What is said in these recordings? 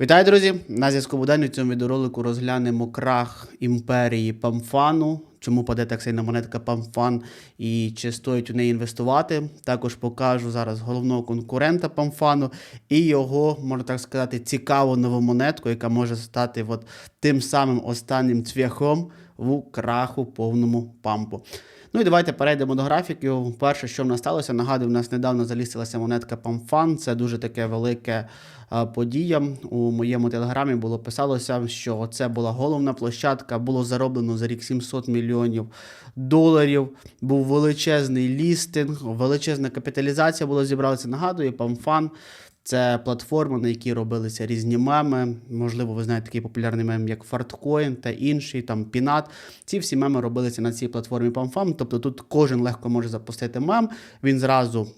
Вітаю, друзі! На зв'язку Будан. У цьому відеоролику розглянемо крах імперії Памфану. Чому паде так сильно монетка Памфан і чи стоїть у неї інвестувати. Також покажу зараз головного конкурента Памфану і його, можна так сказати, цікаву нову монетку, яка може стати от тим самим останнім цвяхом в краху повному пампу. Ну і давайте перейдемо до графіків. Перше, що в нас сталося, нагадую, в нас недавно залістилася монетка PAMFAN. Це дуже таке велике подія. У моєму телеграмі було писалося, що це була головна площадка, було зароблено за рік 700 мільйонів доларів. Був величезний лістинг, величезна капіталізація була зібралася. Нагадую, PAMFAN це платформа, на якій робилися різні меми. Можливо, ви знаєте такий популярний мем, як Fartcoin та інший, там Пінат. Ці всі меми робилися на цій платформі PAMFAM. Тобто тут кожен легко може запустити мем, він зразу.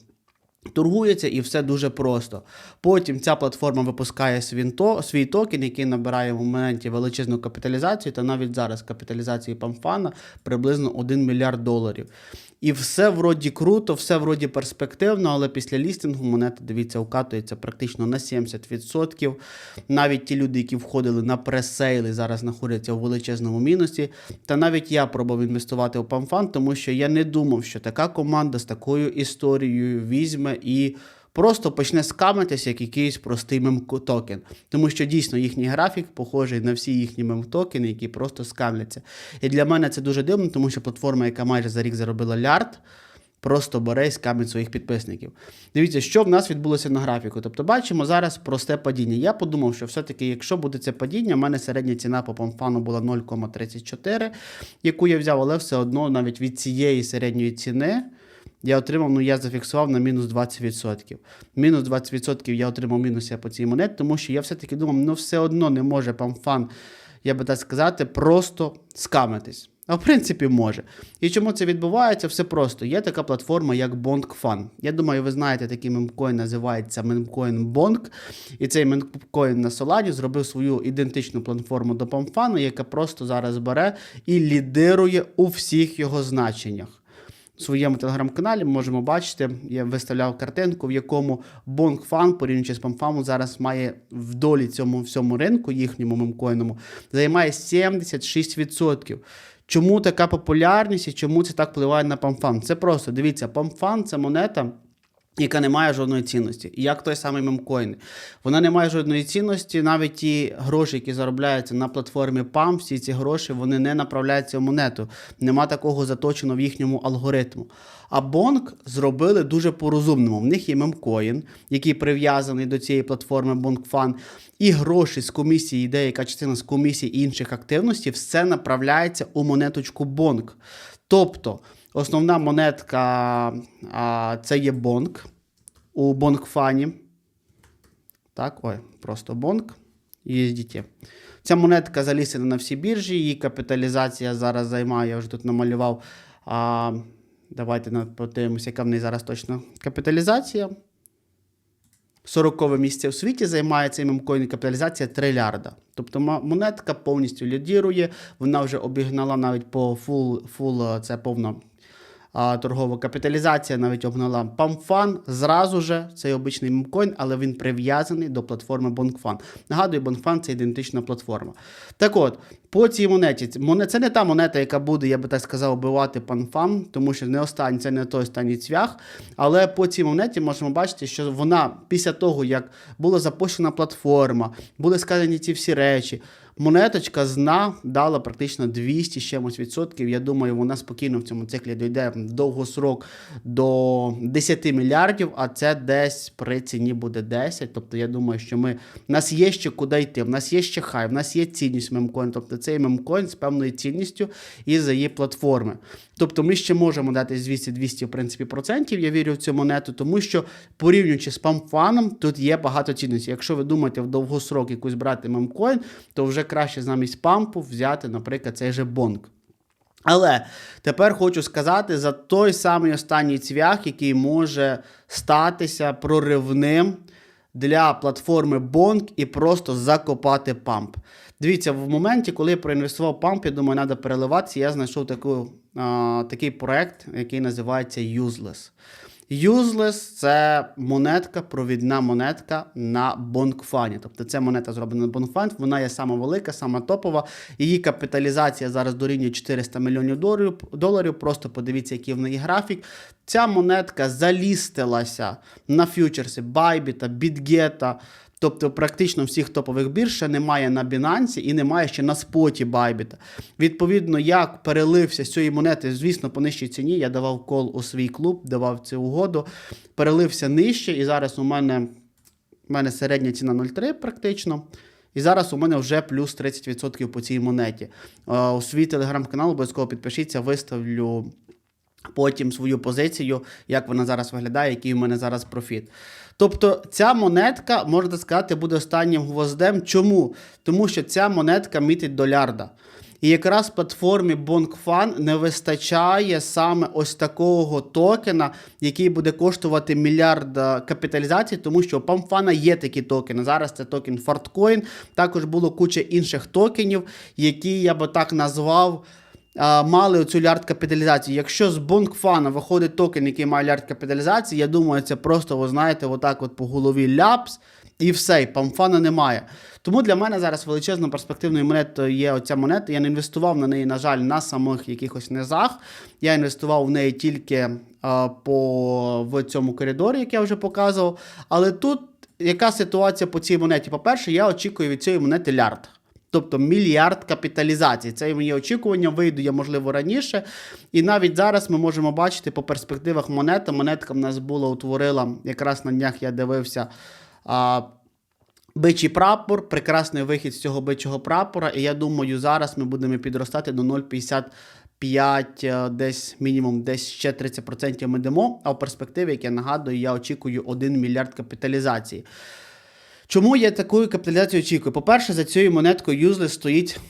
Торгується і все дуже просто. Потім ця платформа випускає свій, то, свій токен, який набирає в моменті величезну капіталізацію, та навіть зараз капіталізації Памфана приблизно 1 мільярд доларів. І все вроді круто, все вроді перспективно, але після лістингу монета, дивіться, укатується практично на 70%. Навіть ті люди, які входили на пресейли, зараз знаходяться у величезному мінусі. Та навіть я пробував інвестувати у Памфан, тому що я не думав, що така команда з такою історією візьме і. Просто почне скамитися як якийсь простий мем-токен. Тому що дійсно їхній графік похожий на всі їхні мем-токени, які просто скамляться. І для мене це дуже дивно, тому що платформа, яка майже за рік заробила лярд, просто бере і скамить своїх підписників. Дивіться, що в нас відбулося на графіку. Тобто, бачимо зараз просте падіння. Я подумав, що все-таки, якщо буде це падіння, в мене середня ціна по памфану була 0,34, яку я взяв, але все одно навіть від цієї середньої ціни. Я отримав, ну я зафіксував на мінус 20%. Мінус 20% я отримав мінус я по цій монеті, тому що я все-таки думав, ну все одно не може памфан, я би так сказати, просто скамитись. А в принципі, може. І чому це відбувається? Все просто. Є така платформа, як BondFan. Я думаю, ви знаєте, такий мемкоін називається мемкоін Bong. І цей мемкоін на Solana зробив свою ідентичну платформу до PAMFAN, яка просто зараз бере і лідирує у всіх його значеннях. Своєму телеграм-каналі можемо бачити, я виставляв картинку, в якому Бонгфан, порівнюючи з Памфаму, зараз має в долі цьому всьому ринку, їхньому мемкоїному, займає 76%. Чому така популярність і чому це так впливає на памфан? Це просто дивіться, памфан – це монета. Яка не має жодної цінності, як той самий мемкоін. Вона не має жодної цінності. Навіть ті гроші, які заробляються на платформі PAM, всі ці гроші вони не направляються в монету. Нема такого заточено в їхньому алгоритму. А Бонк зробили дуже по-розумному. В них є мемкоін, який прив'язаний до цієї платформи BonkFan, і гроші з комісії, деяка частина з комісії і інших активностей, все направляється у монеточку Бонк. Тобто. Основна монетка а, це є бонк у бонкфані. Так, ой, просто бонк. USDT. Ця монетка залісена на всі біржі, її капіталізація зараз займає, я вже тут намалював. А, Давайте подивимося, яка в неї зараз точно капіталізація. 40 місце в світі займає цей мемкоін капіталізація трилярда. Тобто монетка повністю лідірує, вона вже обігнала навіть по full, full це повно а, торгова капіталізація навіть обгнала PAMFAN. Зразу же цей обичний мемкоін, але він прив'язаний до платформи BonkFan. Нагадую, BonkFan це ідентична платформа. Так от, по цій монеті, це не та монета, яка буде, я би так сказав, вбивати PANFAN, тому що не останній, це не той останній цвях. Але по цій монеті можемо бачити, що вона після того, як була запущена платформа, були сказані ці всі речі. Монеточка з дна дала практично 200 чимось відсотків. Я думаю, вона спокійно в цьому циклі дійде довгосрок до 10 мільярдів, а це десь при ціні буде 10. Тобто, я думаю, що ми в нас є ще куди йти, в нас є ще хай, в нас є цінність мемкоін. Тобто цей мемкоін з певною цінністю і за її платформи. Тобто ми ще можемо дати 200-200 в принципі процентів. Я вірю в цю монету, тому що порівнюючи з памфаном, тут є багато цінності. Якщо ви думаєте в довгосрок якусь брати мемкоін, то вже краще замість пампу взяти, наприклад, цей же бонг. Але тепер хочу сказати за той самий останній цвях, який може статися проривним для платформи Bong і просто закопати памп. Дивіться, в моменті, коли я проінвестував памп, я думаю, треба переливатися, я знайшов таку, а, такий проект, який називається Useless. Useless – це монетка, провідна монетка на бонкфані. Тобто це монета зроблена на бонкфан, вона є сама велика, сама топова. Її капіталізація зараз дорівнює 400 мільйонів доларів. Просто подивіться, який в неї графік. Ця монетка залістилася на фьючерси Bybit, BitGet, Тобто практично всіх топових бірж ще немає на Binance і немає ще на споті Bybit. Відповідно, як перелився з цієї монети, звісно, по нижчій ціні. Я давав кол у свій клуб, давав цю угоду, перелився нижче, і зараз у мене, у мене середня ціна 0,3 практично. І зараз у мене вже плюс 30% по цій монеті. Е, У свій телеграм-канал обов'язково підпишіться, виставлю потім свою позицію, як вона зараз виглядає, який у мене зараз профіт. Тобто ця монетка, можна сказати, буде останнім гвоздем. Чому? Тому що ця монетка мітить долярда. І якраз платформі BonkFan не вистачає саме ось такого токена, який буде коштувати мільярд е, капіталізації, тому що у PAMFAN є такі токени. Зараз це токен Fartcoin, також було куча інших токенів, які я би так назвав. Мали оцю лярд капіталізацію. Якщо з бонкфана виходить токен, який має лярд капіталізації, я думаю, це просто, ви знаєте, отак от по голові ляпс, і все, і памфана немає. Тому для мене зараз величезною перспективною монетою є оця монета. Я не інвестував на неї, на жаль, на самих якихось низах. Я інвестував в неї тільки а, по в цьому коридорі, як я вже показував. Але тут яка ситуація по цій монеті? По-перше, я очікую від цієї монети лярд. Тобто мільярд капіталізації. Це моє очікування. Вийду я, можливо, раніше. І навіть зараз ми можемо бачити по перспективах монета. Монетка в нас була утворила, якраз на днях я дивився. А, Бичий прапор, прекрасний вихід з цього бичого прапора. І я думаю, зараз ми будемо підростати до 0,55, е, десь мінімум, десь ще 30% ми йдемо. А в перспективі, як я нагадую, я очікую 1 мільярд капіталізації. Чому я таку капіталізацію очікую? По-перше, за цією монеткою Useless стоїть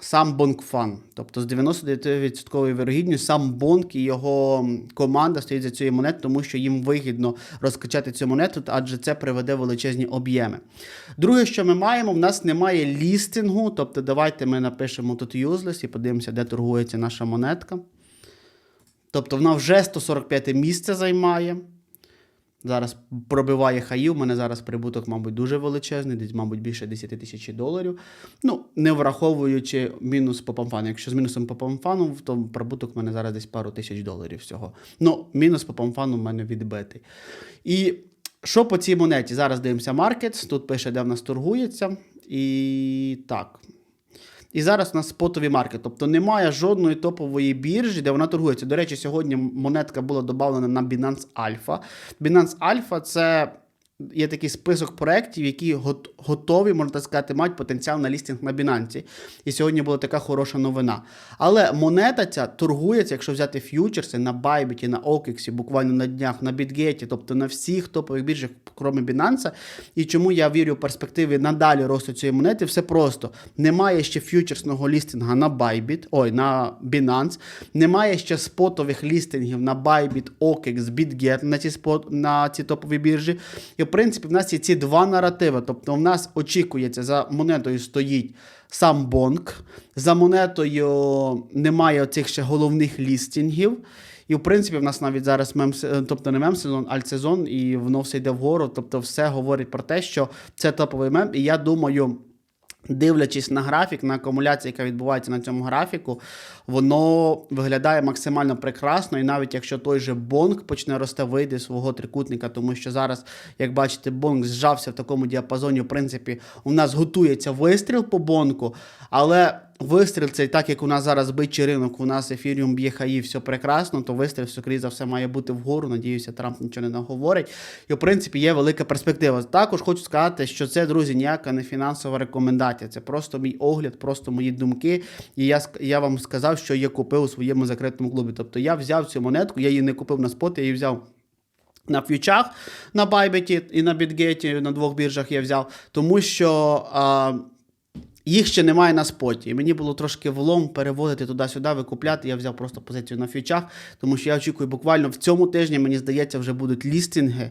сам Бонкфан. Тобто з 99% вірогідністю сам Бонк і його команда стоїть за цією монетою, тому що їм вигідно розкачати цю монету, адже це приведе величезні об'єми. Друге, що ми маємо, в нас немає лістингу. Тобто, давайте ми напишемо тут Useless і подивимося, де торгується наша монетка. Тобто вона вже 145 місце займає. Зараз пробиває хаїв. У мене зараз прибуток, мабуть, дуже величезний, десь, мабуть, більше 10 тисяч доларів. Ну, не враховуючи мінус по памфану. Якщо з мінусом по памфану, то прибуток у мене зараз десь пару тисяч доларів всього. Ну, мінус по памфану в мене відбитий. І що по цій монеті? Зараз дивимося маркет. Тут пише, де в нас торгується. І так. І зараз у нас спотові марки, тобто немає жодної топової біржі, де вона торгується. До речі, сьогодні монетка була додана на Binance Alpha. Binance Alpha це є такий список проєктів, які готові, можна так сказати, мають потенціал на лістинг на Binance. І сьогодні була така хороша новина. Але монета ця торгується, якщо взяти ф'ючерси на Bybit, на OKX, буквально на днях, на BitGet, тобто на всіх топових біржах, крім Binance. І чому я вірю в перспективі надалі росту цієї монети? Все просто. Немає ще ф'ючерсного лістинга на Bybit, ой, на Binance, немає ще спотових лістингів на Bybit, OKX, BitGet на ці, спот, на ці топові біржі. І, принципі, в нас є ці два наративи. Тобто, в нас очікується, за монетою стоїть сам Бонк, за монетою немає оцих ще головних лістингів. І, в принципі, в нас навіть зараз мем, тобто не мем-сезон, а сезон, і воно все йде вгору. Тобто, все говорить про те, що це топовий мем. І я думаю. Дивлячись на графік, на акумуляцію, яка відбувається на цьому графіку, воно виглядає максимально прекрасно. І навіть якщо той же Бонг почне рости, вийде свого трикутника, тому що зараз, як бачите, Бонг зжався в такому діапазоні. В принципі, у нас готується вистріл по бонку, але вистріл цей, так як у нас зараз бичий ринок, у нас ефіріум б'є хаї, все прекрасно, то вистріл, скоріше за все, має бути вгору. Надіюся, Трамп нічого не наговорить. І, в принципі, є велика перспектива. Також хочу сказати, що це, друзі, ніяка не фінансова рекомендація. Це просто мій огляд, просто мої думки. І я, я вам сказав, що я купив у своєму закритому клубі. Тобто я взяв цю монетку, я її не купив на спот, я її взяв. На фьючах на Bybit і на BitGet, на двох біржах я взяв, тому що а, їх ще немає на споті. І мені було трошки влом переводити туди-сюди, викупляти. Я взяв просто позицію на фьючах, тому що я очікую, буквально в цьому тижні, мені здається, вже будуть лістинги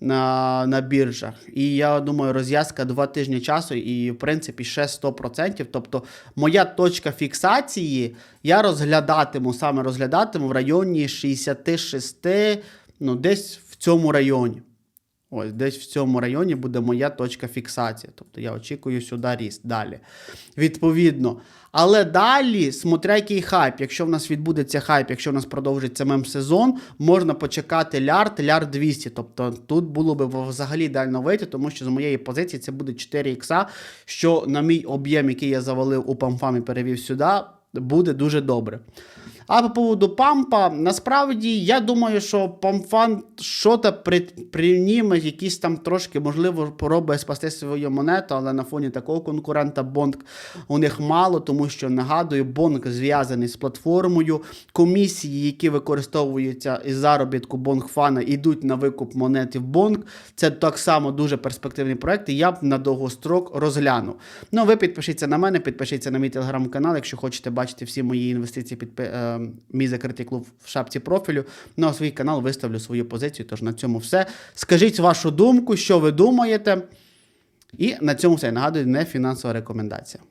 на, на біржах. І я думаю, розв'язка два тижні часу, і в принципі ще 100%. Тобто, моя точка фіксації я розглядатиму, саме розглядатиму в районі 66. ну, десь в цьому районі. Ось десь в цьому районі буде моя точка фіксації. Тобто я очікую сюди ріст далі. Відповідно. Але далі, смотря який хайп. Якщо в нас відбудеться хайп, якщо в нас продовжиться мем сезон, можна почекати лярд, лярд 200. Тобто тут було б взагалі ідеально вийти, тому що з моєї позиції це буде 4 ікса, що на мій об'єм, який я завалив у памфам і перевів сюди, буде дуже добре. А по поводу пампа, насправді я думаю, що памфан що-то при, прийніме, якісь там трошки, можливо, пробує спасти свою монету, але на фоні такого конкурента Бонг у них мало, тому що нагадую, Бонг зв'язаний з платформою. Комісії, які використовуються із заробітку Бонгфана, йдуть на викуп монети в Бонг. Це так само дуже перспективний проект, і я б на довгострок розглянув. Ну, ви підпишіться на мене, підпишіться на мій телеграм-канал, якщо хочете бачити всі мої інвестиції, підпи... мій закритий клуб в шапці профілю. На свій канал виставлю свою позицію. Тож на цьому все. Скажіть вашу думку, що ви думаєте. І на цьому все. Нагадую, не фінансова рекомендація.